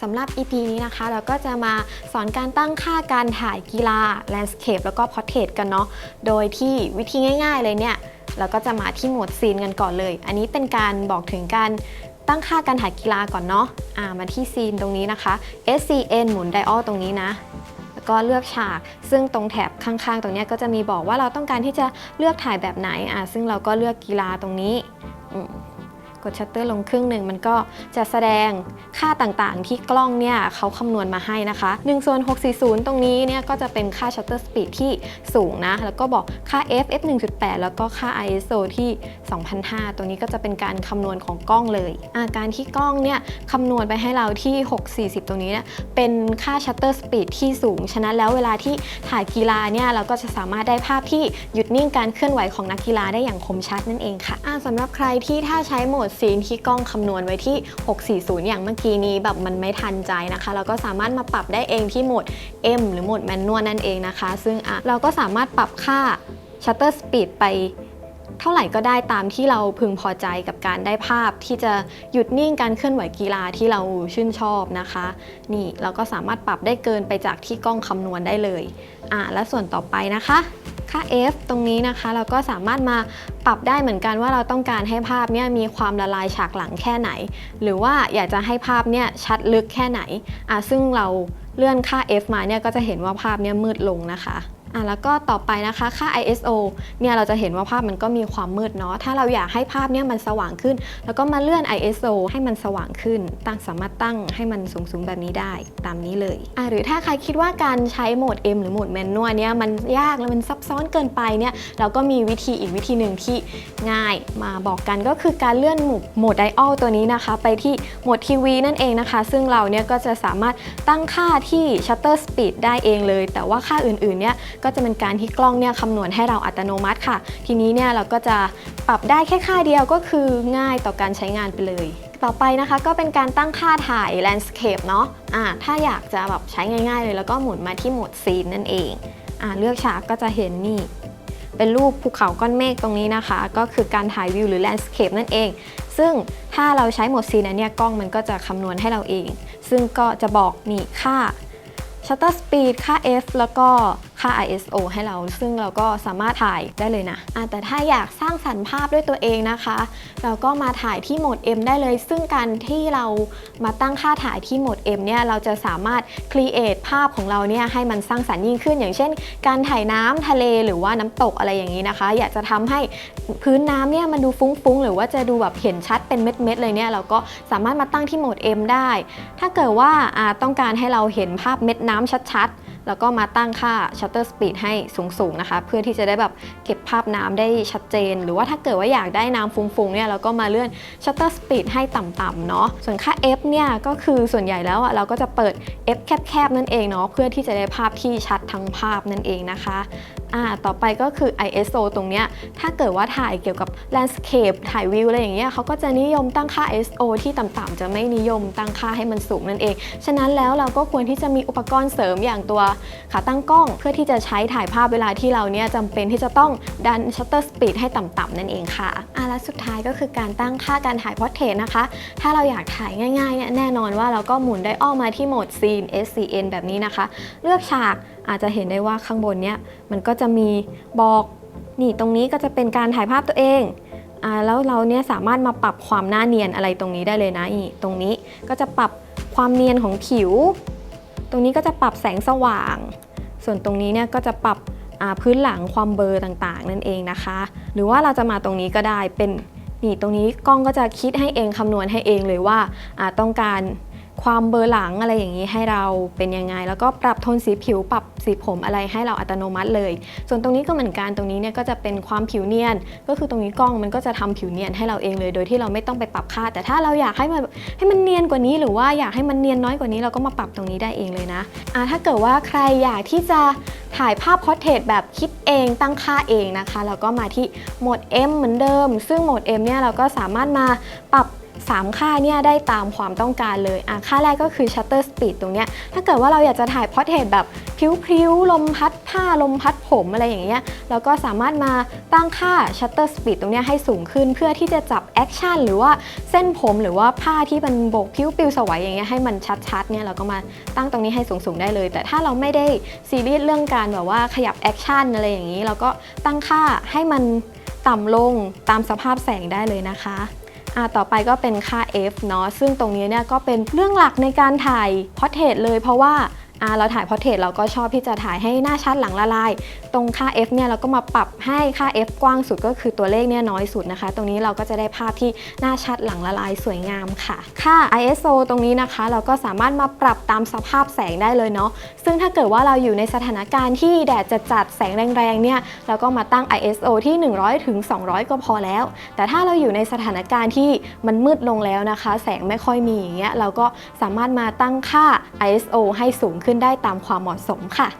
สำหรับ EP นี้นะคะ เราก็จะมาสอนการตั้งค่าการถ่ายกีฬา Landscape แล้วก็ Portrait กันเนาะ โดยที่วิธีง่าย ๆ เลยเนี่ย เราก็จะมาที่โหมดซีนกันก่อนเลย อันนี้เป็นการบอกถึงการตั้งค่าการถ่ายกีฬาก่อนเนาะอ่ามาที่ซีนตรงนี้นะคะ SCN หมุนไดออลตรงนี้นะแล้วก็เลือกฉาก ซึ่งตรงแถบข้างๆ ตรงนี้ก็จะมีบอกว่าเราต้องการที่จะเลือกถ่ายแบบไหนอ่าซึ่งเราก็เลือกกีฬาตรงนี้ กดชัตเตอร์ลงครึ่งหนึ่งมันก็จะแสดงค่าต่างๆ ที่กล้องเนี่ยเขาคำนวณมาให้นะคะ1ส่วน640 ตรงนี้เนี่ยก็จะเป็นค่าชัตเตอร์สปีดที่สูงนะ แล้วก็บอกค่า f f 1.8 แล้วก็ค่า ISO ที่ 2005 ตัวนี้ก็จะเป็นการคำนวณของกล้องเลยอาการที่กล้องเนี่ยคำนวณไปให้เราที่ 640 ตรงนี้เนี่ยเป็นค่าชัตเตอร์สปีดที่สูง ฉะนั้นแล้วเวลาที่ถ่ายกีฬาเนี่ยเราก็จะสามารถได้ภาพที่หยุดนิ่งการเคลื่อนไหวของนักกีฬาได้อย่างคมชัดนั่นเองค่ะอ่าสำหรับใครที่ถ้าใช้โหมดซีนที่กล้องคำนวณไว้ที่ 640 อย่างเมื่อกี้นี้แบบมันไม่ทันใจนะคะเราก็สามารถมาปรับได้เองที่โหมด M หรือโหมดแมนนวลนั่นเองนะคะ ซึ่งเราก็สามารถปรับค่า shutter speed ไป เท่าไหร่ก็ได้ตามที่เราพึงพอใจกับการได้ภาพที่จะหยุดนิ่งการเคลื่อนไหวกีฬาที่เราชื่นชอบนะคะ นี่เราก็สามารถปรับได้เกินไปจากที่กล้องคำนวณได้เลยอะและส่วนต่อไปนะคะค่า f ตรงนี้นะคะเราก็สามารถมาปรับได้เหมือนกันว่าเราต้องการให้ภาพเนี่ยมีความละลายฉากหลังแค่ไหน หรือว่าอยากจะให้ภาพเนี่ยชัดลึกแค่ไหนอะซึ่งเราเลื่อนค่า f มาเนี่ยก็จะเห็นว่าภาพเนี่ยมืดลงนะคะ อะแล้วก็ต่อไปนะคะค่า ISO เนี่ยเราจะเห็นว่าภาพมันก็มีความมืดเนาะถ้าเราอยากให้ภาพเนี่ยมันสว่างขึ้น แล้วก็มาเลื่อน ISO ให้มันสว่างขึ้น ตั้งสามารถตั้งให้มันสูงๆแบบนี้ได้ตามนี้เลยอะหรือถ้าใครคิดว่าการใช้โหมด M หรือโหมดแมนนวลเนี่ยมันยากแล้วมันซับซ้อนเกินไปเนี่ยเราก็มีวิธีอีกวิธีหนึ่งที่ง่ายมาบอกกันก็คือการเลื่อนโหมดโหมดไดออลตัวนี้นะคะ ไปที่โหมดทีวีนั่นเองนะคะ ซึ่งเราเนี่ยก็จะสามารถตั้งค่าที่ shutter speed ได้เองเลย แต่ว่าค่าอื่นๆเนี่ยก็จะเป็นการที่กล้องเนี่ยคำนวณให้เราอัตโนมัติค่ะ ทีนี้เนี่ยเราก็จะปรับได้แค่ค่าเดียวก็คือง่ายต่อการใช้งานไปเลย ต่อไปนะคะก็เป็นการตั้งค่าถ่าย landscape เนาะถ้าอยากจะแบบใช้ง่ายๆเลย แล้วก็หมุนมาที่โหมดซีนนั่นเองอเลือกฉากก็จะเห็นนี่เป็นรูปภูเขาก้อนเมฆตรงนี้นะคะ ก็คือการถ่ายวิวหรือ landscape นั่นเอง ซึ่งถ้าเราใช้โหมดซีนนเนี้ยกล้องมันก็จะคำนวณให้เราเอง ซึ่งก็จะบอกนี่ค่า shutter speed ค่า f แล้วก็ ค่า ISO ให้เรา ซึ่งเราก็สามารถถ่ายได้เลยนะะแต่ถ้าอยากสร้างสรรค์ภาพด้วยตัวเองนะคะ เราก็มาถ่ายที่โหมด M ได้เลย ซึ่งการที่เรามาตั้งค่าถ่ายที่โหมด M เนี่ยเราจะสามารถ create ภาพของเราเนี่ยให้มันสร้างสรรค์ยิ่งขึ้น อย่างเช่น การถ่ายน้ำทะเลหรือว่าน้ำตกอะไรอย่างนี้นะคะ อยากจะทำให้พื้นน้ำเนี่ยมันดูฟุ้งๆ หรือว่าจะดูแบบเห็นชัดเป็นเม็ดๆเลยเนี่ยเราก็สามารถมาตั้งที่โหมด M ได้ ถ้าเกิดว่าอ่าต้องการให้เราเห็นภาพเม็ดน้ำชัดๆ แล้วก็มาตั้งค่า shutter speed ให้สูงๆนะคะ เพื่อที่จะได้แบบเก็บภาพน้ำได้ชัดเจน หรือว่าถ้าเกิดว่าอยากได้น้ำฟุ้งๆเนี่ยเราก็มาเลื่อน shutter speed ให้ต่ำๆเนาะส่วนค่า f เนี่ยก็คือส่วนใหญ่แล้วอะเราก็จะเปิด f แคบๆนั่นเองเนาะเพื่อที่จะได้ภาพที่ชัดทั้งภาพนั่นเองนะคะอ่าต่อไปก็คือ ISO ตรงเนี้ยถ้าเกิดว่าถ่ายเกี่ยวกับ landscape ถ่ายวิวอะไรอย่างเงี้ยเขาก็จะนิยมตั้งค่า ISO ที่ต่ำๆจะไม่นิยมตั้งค่าให้มันสูงนั่นเอง ฉะนั้นแล้วเราก็ควรที่จะมีอุปกรณ์เสริมอย่างตัวขาตั้งกล้องเพื่อที่จะใช้ถ่ายภาพเวลาที่เราเนี่ยจำเป็นที่จะต้องดัน shutter speed ให้ต่ำๆนั่นเองค่ะอะและสุดท้ายก็คือการตั้งค่าการถ่าย portrait นะคะ ถ้าเราอยากถ่ายง่ายๆเนี่ยแน่นอนว่าเราก็หมุนได้ออกมาที่โหมด scene SCN แบบนี้นะคะ เลือกฉากอาจจะเห็นได้ว่าข้างบนเนี่ยมันก็จะมีบอกนี่ตรงนี้ก็จะเป็นการถ่ายภาพตัวเองแล้วเราเนี่ยสามารถมาปรับความหน้าเนียนอะไรตรงนี้ได้เลยนะอีตรงนี้ก็จะปรับความเนียนของผิว ตรงนี้ก็จะปรับแสงสว่าง ส่วนตรงนี้เนี่ยก็จะปรับพื้นหลังความเบลอต่างๆ นั่นเองนะคะ หรือว่าเราจะมาตรงนี้ก็ได้เป็นนี่ตรงนี้กล้องก็จะคิดให้เองคำนวณให้เองเลยว่าต้องการ ความเบลอหลังอะไรอย่างนี้ให้เราเป็นยังไง แล้วก็ปรับโทนสีผิวปรับสีผมอะไรให้เราอัตโนมัติเลย ส่วนตรงนี้ก็เหมือนกันตรงนี้เนี่ยก็จะเป็นความผิวเนียน ก็คือตรงนี้กล้องมันก็จะทำผิวเนียนให้เราเองเลย โดยที่เราไม่ต้องไปปรับค่า แต่ถ้าเราอยากให้มันให้มันเนียนกว่านี้ หรือว่าอยากให้มันเนียนน้อยกว่านี้เราก็มาปรับตรงนี้ได้เองเลยนะอ่าถ้าเกิดว่าใครอยากที่จะถ่ายภาพพอร์เทรตแบบคิดเองตั้งค่าเองนะคะเราก็มาที่โหมด M เหมือนเดิม ซึ่งโหมด M เนี่ยเราก็สามารถมาปรับ 3 ค่าเนี่ยได้ตามความต้องการเลยอะค่าแรกก็คือ shutter speed ตรงเนี้ยถ้าเกิดว่าเราอยากจะถ่ายพอร์เทรตแบบพริ้วๆ ลมพัดผ้าลมพัดผมอะไรอย่างเงี้ยเราก็สามารถมาตั้งค่า shutter speed ตรงเนี้ยให้สูงขึ้นเพื่อที่จะจับแอคชั่นหรือว่าเส้นผมหรือว่าผ้าที่มันโบกพิ้วปิวสวยอย่างเงี้ยให้มันชัดๆเนี่ยเราก็มาตั้งตรงนี้ให้สูงๆได้เลย แต่ถ้าเราไม่ได้ซีเรียสเรื่องการแบบว่าขยับแอคชั่นอะไรอย่างนี้ เราก็ตั้งค่าให้มันต่ำลงตามสภาพแสงได้เลยนะคะ อ่าต่อไปก็เป็นค่า f เนาะซึ่งตรงนี้เนี่ยก็เป็นเรื่องหลักในการถ่ายพอร์เทรตเลยเพราะว่าอ่า เราถ่ายพอร์เทรตเราก็ชอบที่จะถ่ายให้หน้าชัดหลังละลาย ตรงค่า f เนี่ยเราก็มาปรับให้ค่า f กว้างสุดก็คือตัวเลขเนี่ยน้อยสุดนะคะ ตรงนี้เราก็จะได้ภาพที่หน้าชัดหลังละลายสวยงามค่ะ ค่า ISO ตรงนี้นะคะ เราก็สามารถมาปรับตามสภาพแสงได้เลยเนาะซึ่งถ้าเกิดว่าเราอยู่ในสถานการณ์ที่แดดจะจัดแสงแรงๆเนี่ยเราก็มาตั้ง ISO ที่ 100ถึง200 ก็พอแล้ว แต่ถ้าเราอยู่ในสถานการณ์ที่มันมืดลงแล้วนะคะ แสงไม่ค่อยมีอย่างเงี้ยเราก็สามารถมาตั้งค่า ISO ให้สูงขึ้นขึ้นได้ตามความเหมาะสมค่ะ